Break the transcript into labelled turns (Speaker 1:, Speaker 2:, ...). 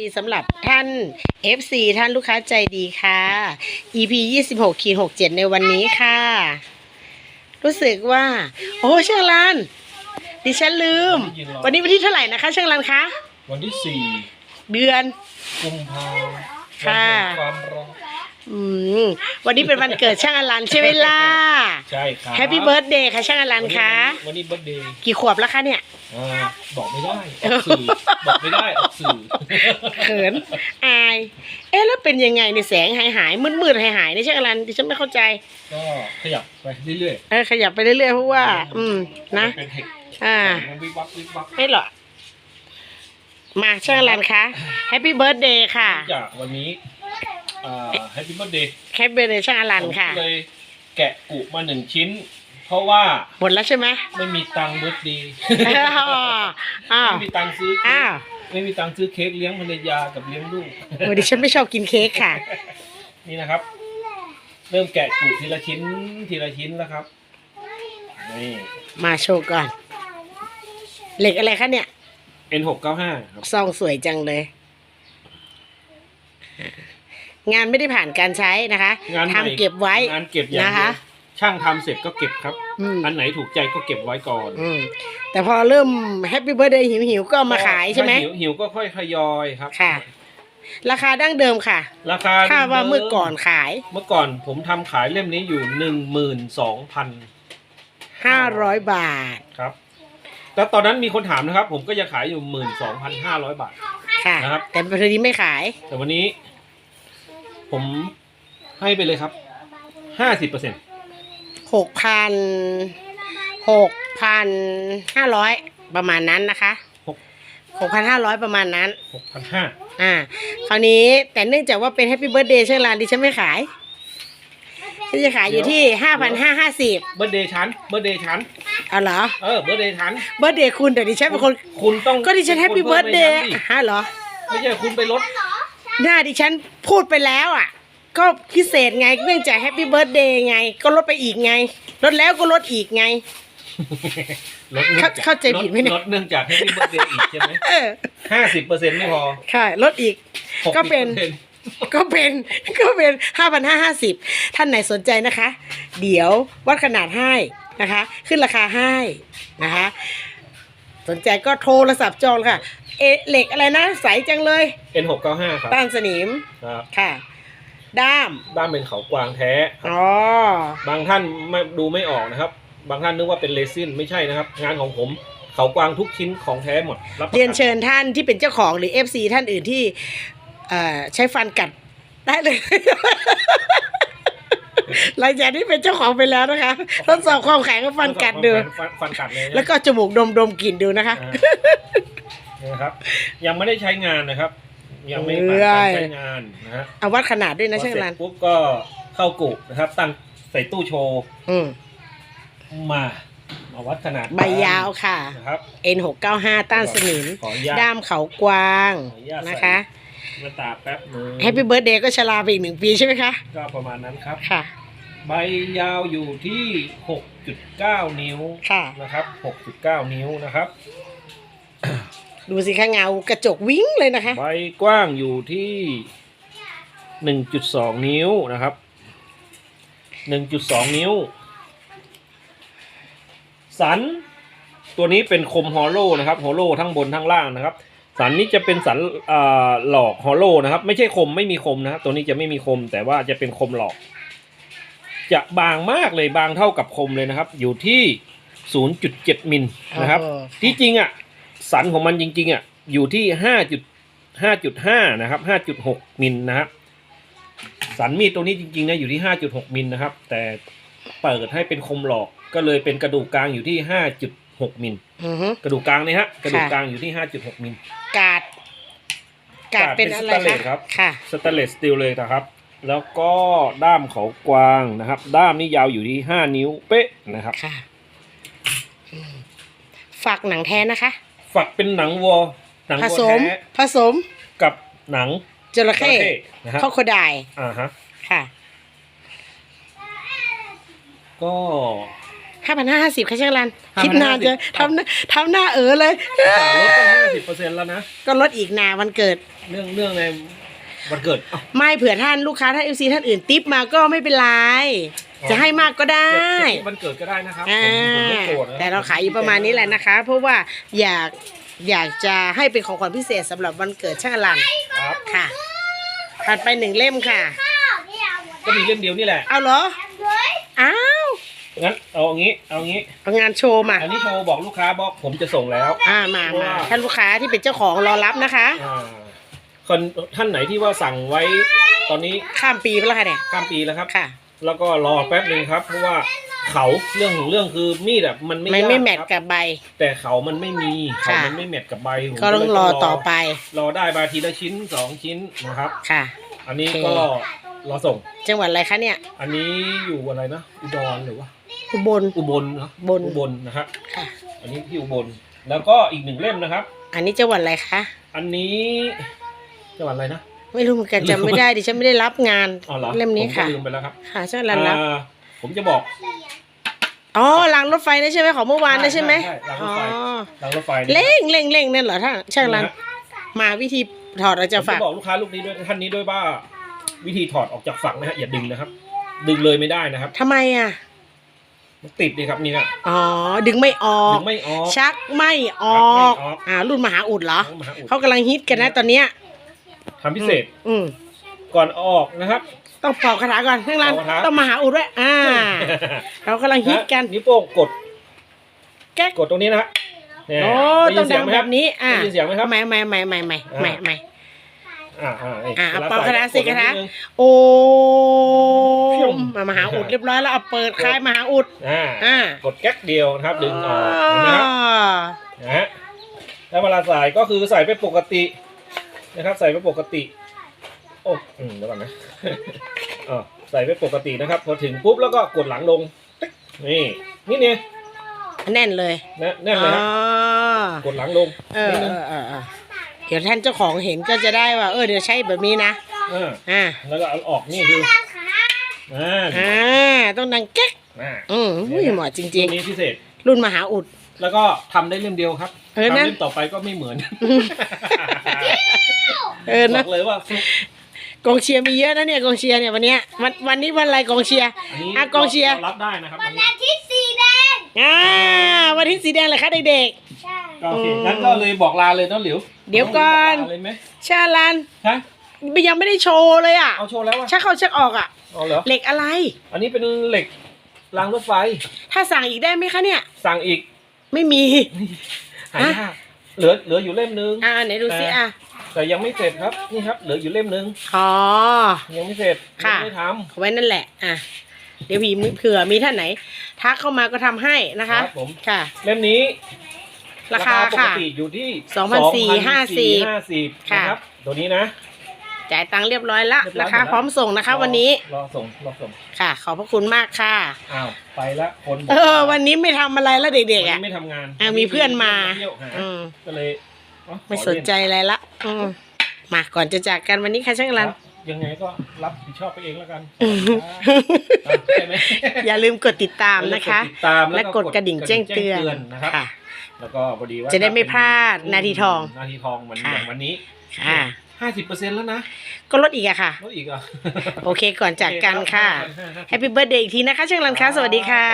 Speaker 1: ดีสำหรับท่าน FC ท่านลูกค้าใจดีค่ะ EP 26ขีด67 ในวันนี้ค่ะ รู้สึกว่า โอ้เชียงรันดิฉันลืม วันนี้วันที่เท่าไหร่นะคะเชียงรันคะ
Speaker 2: วันที่สี่
Speaker 1: เดือน
Speaker 2: กุมภา
Speaker 1: ค่ะ
Speaker 2: วันแห่งความรัก
Speaker 1: อืมวันนี้เป็นวันเกิดช่างอลันใช่ไหมล่ะ
Speaker 2: ใช่ครับ
Speaker 1: แฮปปี้เบิร์ดเดย์ค่ะช่างอลันคะ
Speaker 2: วันนี้เบิร์ดเดย์
Speaker 1: กี่ขวบแล้วคะเนี่ย
Speaker 2: อ่าบอกไม่ได้ออกสื่อบอกไม่ได้ออกสื่อ
Speaker 1: เขินอาย เอ๊ะแล้วเป็นยังไงในยแสงหายหายมืดมืดหายหายในช่างอลันดิฉันไม่เข้าใจ
Speaker 2: ก็ขยับไปเรื่อย
Speaker 1: เออขยับไปเรื่อยๆเพราะว่า อืม
Speaker 2: ๆ
Speaker 1: นะ
Speaker 2: เป็นเห็ก
Speaker 1: อ่า
Speaker 2: มันวิบวับวิบวับ
Speaker 1: ไม่หรอกมาช่างอลันคะแฮปปี้เบิร์ดเดย์ค่ะ
Speaker 2: จากวันนี้อ่าแฮปปี้เบิร์ดเดย์
Speaker 1: แฮปปี้เบิร์ดเดย์ช่างอลันค่ะ
Speaker 2: เลยแกะกุมาหนึ่งชิ้นเพ ราะว่า
Speaker 1: หมดแล้วใช่ไหม
Speaker 2: ไม่มีตังค์เบิร์ดเดย์
Speaker 1: อ้าว
Speaker 2: ไม่มีตังค์ซื้อเค้
Speaker 1: อ้ากว
Speaker 2: ไม่มีตังค์ซื้อเค้กเลี้ยงภรรยากับเลี้ยงลูก
Speaker 1: โอ้ดิฉันไม่ชอบกินเค้กค่ะ
Speaker 2: นี่นะครับ เริ่มแกะกลูทีละชิ้นทีละชิ้นแล้วครับนี่
Speaker 1: มาโชว์ก่อน เหล็กอะไรคะเนี่ย
Speaker 2: N695 ครับ
Speaker 1: ซองสวยจังเลย งานไม่ได้ผ่านการใช้นะคะ
Speaker 2: งานใหม่
Speaker 1: ทำเก็บไว้
Speaker 2: งานเก็บอย่าง
Speaker 1: นะ
Speaker 2: เดี
Speaker 1: คะ
Speaker 2: ยว ช่างทำเสร็จก็เก็บครับ
Speaker 1: อืม
Speaker 2: อันไหนถูกใจก็เก็บไว้ก่อน
Speaker 1: อืมแต่พอเริ่มแฮปปี้เบิร์ดเดย์หิวหิวๆก็เอามาขายใช่ไหม
Speaker 2: ถ้หิวหิวก็ค่อยทยอยครับ
Speaker 1: ค่ะ ราคาดั้งเดิมค่ะ
Speaker 2: ราคา
Speaker 1: ถ้าว่าเมื่อก่อนขาย
Speaker 2: เมื่อก่อนผมทำขายเล่มนี้อยู่หนึ่งหมื่นสองพัน
Speaker 1: ห้าร้อยบาท
Speaker 2: ครับ แต่ตอนนั้นมีคนถามนะครับ ผมก็จะขายอยู่หมื่นสองพันห้าร้อยบาท
Speaker 1: ค่ะ
Speaker 2: นะครับ
Speaker 1: แต่พอดีไม่ขาย
Speaker 2: แต่วันนี้ผมให้ไปเลยครับห้าสิบเปอร์เซ็นต์
Speaker 1: หกพันหกพันห้าร้อยประมาณนั้นนะคะ
Speaker 2: หก
Speaker 1: หกพันห้าร้อยประมาณนั้น
Speaker 2: หกพันห้า
Speaker 1: อ่า คราวนี้แต่เนื่องจากว่าเป็นแฮปปี้เบิร์ดเดย์เช่นร้านดิฉันไม่ขายฉันจะขายอยู่ที่ห้าพันห้าห้าสิบ
Speaker 2: เบอร์เดย์ชั้นเบอร์เดย์ชั้น
Speaker 1: เอาเหรอ
Speaker 2: เออเบอร์เดย์ชั้น
Speaker 1: เบิร์ดเดย์คุณแต่ดิฉันเป็นคน
Speaker 2: คุณต้อง
Speaker 1: ก็ดิฉันแฮปปี้เบิร์ดเดย์
Speaker 2: คุณ
Speaker 1: ฮะเหรอ
Speaker 2: ไม่ใช่คุณไปลด
Speaker 1: หน้าดิฉันพูดไปแล้วอะ ก็พิเศษไงเนื่องจากแฮปปี้เบิร์ดเดย์ไง ก็ลดไปอีกไง ลดแล้วก็ลดอีกไง
Speaker 2: ลดนื่องจก
Speaker 1: เข้าใจผิดไหมเนี่ย
Speaker 2: ลดเนื่องจากแฮปปี้เบิร์ดเดย์อีกใช่ไหม
Speaker 1: เออ
Speaker 2: ห้าสิบเปอร์เซ็นต์ไม่พอ
Speaker 1: ค่ะ ลดอีก
Speaker 2: 60%
Speaker 1: ก็เป็นก็เป็นก็เป็นห้าพันห้าห้าสิบท่านไหนสนใจนะคะ เดี๋ยววัดขนาดให้นะคะ ขึ้นราคาให้นะคะ สนใจก็โทรศัพท์จองค่ะ เอะเหล็กอะไรนะ ใสจังเลย
Speaker 2: เอ็นหกเก้าห้าครับ
Speaker 1: ต้านสนิม
Speaker 2: ครับ
Speaker 1: ค่ะ ด้าม
Speaker 2: ด้านเป็นเขากวางแท้ครับ
Speaker 1: อ๋อบา
Speaker 2: งท่านไม่ดูไม่ออกนะครับ บางท่านนึกว่าเป็นเรซินไม่ใช่นะครับ งานของผมเขากวางทุกชิ้นของแท้หมดรับประกัน
Speaker 1: เรียนเชิญท่านที่เป็นเจ้าของหรือ FC ท่านอื่นที่เอ่อใช้ฟันกัดได้เลย หลังจากที่เป็นเจ้าของไปแล้วนะคะทดสอบความแข็งกับฟันกัดดู
Speaker 2: ฟันฟันกัดเลยนะ
Speaker 1: แล้วก็จมูกดมดมๆกลิ่นดูนะคะ
Speaker 2: อ่านี่นะครับ ยังไม่ได้ใช้งานนะครับ ยังไม่
Speaker 1: เอ้
Speaker 2: ผ่าน
Speaker 1: ย
Speaker 2: การใช้งานนะฮะ
Speaker 1: เอาวัดขนาดด้วยนะ
Speaker 2: พอ
Speaker 1: ช่าง
Speaker 2: เสร็จ
Speaker 1: รัน
Speaker 2: ปุ๊บก็เข้ากุนะครับ ตั้งใส่ตู้โชว์
Speaker 1: อืม
Speaker 2: มามาวัดขนาด
Speaker 1: ใบยาวค่ะ
Speaker 2: นะครับ
Speaker 1: N695 ต้านสนิม
Speaker 2: ขออนุญาต
Speaker 1: ด้ามเขากวาง
Speaker 2: ขออนุญาตใส่
Speaker 1: นะคะ
Speaker 2: มาตาแป๊บหนึง
Speaker 1: แฮปปี้เบิร์ดเดย์ก็ชราไปอีกหนึ่งปีใช่ไหมคะ
Speaker 2: ก็ประมาณนั้นครับ
Speaker 1: ค่ะ
Speaker 2: ใบยาวอยู่ที่ 6.9 นิ้ว
Speaker 1: ค่ะ
Speaker 2: นะครับ 6.9 นิ้วนะครับ
Speaker 1: ดูสิคะเงากระจกวิ่งเลยนะคะ
Speaker 2: ใบกว้างอยู่ที่1.2นิ้วนะครับ1.2นิ้ว สัน ตัวนี้เป็นคมฮอลโลนะครับฮอลโลทั้งบนทั้งล่างนะครับ สันนี้จะเป็นสันอ่าหลอกฮอลโลนะครับ ไม่ใช่คมไม่มีคมนะครับตัวนี้จะไม่มีคม แต่ว่าจะเป็นคมหลอก จะบางมากเลยบางเท่ากับคมเลยนะครับ อยู่ที่ 0.7มิลนะครับ
Speaker 1: โอ้โห
Speaker 2: ที่จริงอะ สันของมันจริงๆอะอยู่ที่ห้าจุดห้าจุดห้านะครับห้าจุดหกมิลนะครับสันมีดตัวนี้จริงๆนะอยู่ที่ห้าจุดหกมิลนะครับ แต่เปิดให้เป็นคมหลอกก็เลยเป็นกระดูกกลางอยู่ที่ห้าจุดหกมิล
Speaker 1: อือฮึ
Speaker 2: กระดูกกลางนี่ฮะกระดูก
Speaker 1: ค่ะ
Speaker 2: กลางอยู่ที่ห้าจุดหกมิล
Speaker 1: กาด กาด
Speaker 2: กาด
Speaker 1: เป็น
Speaker 2: เป็น
Speaker 1: อะไร
Speaker 2: สแตนเล
Speaker 1: คะ
Speaker 2: สครับ
Speaker 1: ค่ะ
Speaker 2: สแตนเลสสตีลเลยนะครับ แล้วก็ด้ามเขากวางนะครับ ด้ามนี่ยาวอยู่ที่ห้านิ้วเป๊ะนะครับ
Speaker 1: ค่ะอืมฝากหนังแท้นะคะ
Speaker 2: ฝักเป็นหนังวัวหนัง
Speaker 1: ผ
Speaker 2: วัว
Speaker 1: สม
Speaker 2: แท้
Speaker 1: ผสม
Speaker 2: กับหนัง
Speaker 1: จระเข้
Speaker 2: จระนะฮะ
Speaker 1: ข้อโคดาย
Speaker 2: อ่าฮะ
Speaker 1: ค่ะ
Speaker 2: ก็
Speaker 1: ห้าพันห้าสิบค่ะช่างรัน
Speaker 2: 5,550
Speaker 1: คิดนานจะทำหน้าทำหน้าเออเลย
Speaker 2: ขาลดตั้งห้าสิบเปอร์เซ็นต์แล้วนะ
Speaker 1: ก็ลดอีกนาวันเกิด
Speaker 2: เรื่องเรื่องในวันเกิดอ้าว
Speaker 1: ไม่เผื่อท่านลูกค้าท่านเอฟซีท่านอื่น ติปมาก็ไม่เป็นไร
Speaker 2: อ๋อ
Speaker 1: จะให้มากก็ได้
Speaker 2: เก็บเก็บวันเกิดก็ได้นะครับ
Speaker 1: อ่า
Speaker 2: ผมผมไม่โกรธนะ
Speaker 1: แต่เราขายอยู่ประมาณนี้แหละนะคะ เพราะว่าอยากอยากจะให้เป็นของขวัญพิเศษสำหรับวันเกิดช่างอลัน
Speaker 2: ครับ
Speaker 1: ค่ะถัดไปหนึ่งเล่มค่ะ
Speaker 2: ก็มีเล่มเดียวนี่แหละ
Speaker 1: เอาเหรออ้าว
Speaker 2: งั้นเอาอย่างนี้เอางี้
Speaker 1: เอางานโชว์มา
Speaker 2: อันนี้โทรบอกลูกค้าบอกผมจะส่งแล้ว
Speaker 1: อ่ามามาท่านลูกค้าที่เป็นเจ้าของรอรับนะคะ
Speaker 2: อ่าคนท่านไหนที่ว่าสั่งไว้ตอนนี้
Speaker 1: ข้ามปีไปแล้วค่ะเนี่ย
Speaker 2: ข้ามปีแล้วครับ
Speaker 1: ค่ะ
Speaker 2: แล้วก็รอแป๊บหนึ่งครับเพราะว่าเขาเรื่องของเรื่องคือมีดอะมันไม่
Speaker 1: ไม่
Speaker 2: ยาก
Speaker 1: ไม่แมท
Speaker 2: ครับ
Speaker 1: กับใบ
Speaker 2: แต่เขามันไม่มีเขา
Speaker 1: ค่ะ
Speaker 2: มันไม่แมทกับใบผม
Speaker 1: ก็ต้อง
Speaker 2: เลย
Speaker 1: รอต่อไป
Speaker 2: รอได้บาทีละชิ้นสองชิ้นนะครับ
Speaker 1: ค่ะ
Speaker 2: อันนี้
Speaker 1: โอเค
Speaker 2: ก็รอส่ง
Speaker 1: จังหวัดอะไรคะเนี่ย
Speaker 2: อันนี้อยู่อะไรนะอุดรหรือว่า
Speaker 1: อุบล
Speaker 2: อุบลเนาะ
Speaker 1: บน
Speaker 2: อุบลนะครับ
Speaker 1: ค่ะ
Speaker 2: อันนี้ที่อุบลแล้วก็อีกหนึ่งเล่มนะครับ
Speaker 1: อันนี้จังหวัดอะไรคะ
Speaker 2: อันนี้จังหวัดอะไรนะ
Speaker 1: ไม่รู้เหมือนกันจำไม่ได้ดิฉันไม่ได้รับงาน
Speaker 2: อ๋อเหรอ
Speaker 1: เล่มนี้
Speaker 2: ผ
Speaker 1: ค่ะ
Speaker 2: ก็ลืมไปแล้วครับ
Speaker 1: ค่ะช่างรันรับ
Speaker 2: อ่าผมจะบอก
Speaker 1: อ๋อรางรถไฟนะใช่ไหมของเมื่อวานนะใช่ไหม
Speaker 2: ใช่ใช่รางร
Speaker 1: อ๋
Speaker 2: ถ
Speaker 1: อ
Speaker 2: ไฟรางรถไฟนี่
Speaker 1: เร่งเร่งเร่งนั่นเหรอท่านช่างรัน
Speaker 2: นะฮะ
Speaker 1: มาวิธีถอดเราจะ
Speaker 2: ผม
Speaker 1: ฝาก
Speaker 2: จะบอกลูกค้าลูกนี้ด้วยท่านนี้ด้วยว่า วิธีถอดออกจากฝักนะฮะอย่าดึงนะครับ ดึงเลยไม่ได้นะครับ
Speaker 1: ทำไมอะ
Speaker 2: มันติดดีครับนี่นะ
Speaker 1: อ๋อดึงไม่ออ
Speaker 2: ดึ
Speaker 1: ก
Speaker 2: งไม่ออก
Speaker 1: ชักไม่ออ
Speaker 2: ชักไม่
Speaker 1: ก
Speaker 2: ออก
Speaker 1: อ่ารุ่นมหาอุดเหรอ
Speaker 2: มหาอุด
Speaker 1: เขากำลังฮิตกันนะตอนเนี้ย
Speaker 2: ทำพิเศษ
Speaker 1: อื
Speaker 2: ก่อนออกนะครับ
Speaker 1: ต้องเป่าคาถาก่อนข้าง
Speaker 2: ล่าง
Speaker 1: ต้องมาหาอุดไวยอ่าเรากำลังฮิตกัน
Speaker 2: นิ้วโป้งกด
Speaker 1: แก๊ก
Speaker 2: กดตรงนี้นะฮะเนี่ย
Speaker 1: โอ้ต้อง
Speaker 2: เดั
Speaker 1: งแบ
Speaker 2: บ
Speaker 1: นี้อ่า
Speaker 2: ได้ยินเสียงไหมครับ
Speaker 1: ใหม่ใหม่ใหม่ใหม่ใหม่ใหม่ใม่
Speaker 2: อ่าอ่า
Speaker 1: อะเอาป่าคาถา
Speaker 2: สิ
Speaker 1: กดดคาถาโอ้ม
Speaker 2: มา
Speaker 1: มหาอุดเรียบร้อยแล้วเอาเปิดคลายมหาอุด
Speaker 2: อ่ากดแก๊กเดียวนะครับดึงออกนนะฮะแล้วเวลาใส่ก็คือใส่ไปปกติ นะครับ ใส่ไปปกติโอ้อืมเดี๋ยวก่อนนะอ่าใส่ไปปกตินะครับ พอถึงปุ๊บแล้วก็กดหลังลงติ๊กนี่นี่เนี่ย
Speaker 1: แน่นเลย
Speaker 2: นะแน่นเลยฮะ
Speaker 1: อ๋อก
Speaker 2: ดหลังลง
Speaker 1: เออ
Speaker 2: นิด
Speaker 1: เอ
Speaker 2: นึง
Speaker 1: อเออเออเดี๋ยวท่านเจ้าของเห็นก็จะได้ว่า เออเดี๋ยวใช้แบบนี้นะ
Speaker 2: อ่า
Speaker 1: อ่า
Speaker 2: แล้วก็เอาออกนี่คืออ่า
Speaker 1: อ่าต้องดังแก๊ก
Speaker 2: อ่า
Speaker 1: อืมอุ้ยเหมาะจริง
Speaker 2: ตัวนี้พิเศษ
Speaker 1: ๆรุ่นมหาอุด
Speaker 2: แล้วก็ทำได้เล่มเดียวครับ
Speaker 1: เออ
Speaker 2: ทำ
Speaker 1: นะ
Speaker 2: เล่มต่อไปก็ไม่เหมือน
Speaker 1: เออบนะ
Speaker 2: อกเลยว่าฟุก
Speaker 1: กองเชียร์มีเยอะนะเนี่ยกองเชียร์เนี่ยวันเนี้ยวันวันนี้วันอะไรกองเชียร์
Speaker 2: อันนี้
Speaker 1: อะกองเชียร์
Speaker 2: รับได้นะครับอันนี้
Speaker 3: อาทิตย์สีแดง
Speaker 1: อ่าวันที่สีแดงเลยคะเด็ก
Speaker 3: ใช่
Speaker 2: ก็โอเคงั้นก็เลยบอกลาเลยเน้องหลิว
Speaker 1: เดี๋ยวก่อน
Speaker 2: บลาเลยไหม
Speaker 1: ๆชาลัน
Speaker 2: ฮะ
Speaker 1: ยังไม่ได้โชว์เลยอะ
Speaker 2: เอาโชว์แล้วอะ
Speaker 1: ชักเข้าชักออกอะ
Speaker 2: เอาเหรอ
Speaker 1: เหล็กอะไร
Speaker 2: อันนี้เป็นเหล็กรางรถไฟ
Speaker 1: ถ้าสั่งอีกได้ไหมคะเนี่ย
Speaker 2: สั่งอีก
Speaker 1: ไม่มี
Speaker 2: หายากเหลือเหลืออยู่เล่มนึง
Speaker 1: อ่าไหนดูซิอะ
Speaker 2: แต่ยังไม่เสร็จครับนี่ครับ เหลืออยู่เล่มนึง
Speaker 1: อ๋อ
Speaker 2: ยังไม่เสร็จ
Speaker 1: ค่ะ
Speaker 2: ยังไม่ท
Speaker 1: เอาไว้นั่นแหละ อะ เดี๋ยวพี่เผื่อมีท่านไหน ทักเข้ามาก็ทำให้นะำคะ
Speaker 2: ครับผม
Speaker 1: ค่ะ
Speaker 2: เล่มนี้
Speaker 1: ราคา
Speaker 2: ปก
Speaker 1: ค่ะ
Speaker 2: ติอยู่ที่
Speaker 1: 2,450
Speaker 2: 2,450
Speaker 1: ค่ะ
Speaker 2: นะครับตัวนี้นะ
Speaker 1: จ่ายตังค์เรียบร้อยละ
Speaker 2: เรียบร้อย
Speaker 1: ราคา
Speaker 2: หมดแล้ว
Speaker 1: พร้อมส่งนะคะ วันนี้
Speaker 2: รอส่งรอส่ง
Speaker 1: ค่ะ ขอบพระคุณมากค่ะ
Speaker 2: อ้าวไปละคนบก
Speaker 1: เออ วันนี้ไม่ทำอะไรแล้วเด็กๆ
Speaker 2: วั
Speaker 1: อะ
Speaker 2: นนี้ไม่ทำงาน
Speaker 1: อะมีเพื่อนมา
Speaker 2: เที่ยวหา
Speaker 1: อืม
Speaker 2: ก็เลยเอ้า
Speaker 1: ไม่
Speaker 2: ขอ
Speaker 1: สน
Speaker 2: เล่
Speaker 1: ใจอะไรละอืมมาก่อนจะจากกันวันนี้ค่ะช่างรัน
Speaker 2: ครับยังไงก็รับผิดชอบไปเองแล้วกัน
Speaker 1: อืม
Speaker 2: อะใช่ไหม
Speaker 1: อย่าลืมกดติดตามนะคะ
Speaker 2: แล้วกดติดตาม
Speaker 1: และกดกระดิ่งแจ้งเตือน
Speaker 2: นะครับ
Speaker 1: ค่ะ
Speaker 2: แล้วก็พอดีว่า
Speaker 1: จะได้ไม่พลาดนาทีทอง
Speaker 2: นาทีทองวัน
Speaker 1: ค่ะ
Speaker 2: อย่างวันนี้
Speaker 1: ค่ะ
Speaker 2: ห้าสิบเปอร์เซ็นต์แล้วนะ
Speaker 1: ก็ลดอีกอะค่ะ
Speaker 2: ลดอีกเหรอะ
Speaker 1: โอเคก่อนจากกันค่ะ แฮปปี้เบิร์ดเดย์อีกทีนะคะช่างรันคะสวัสดีค่ะ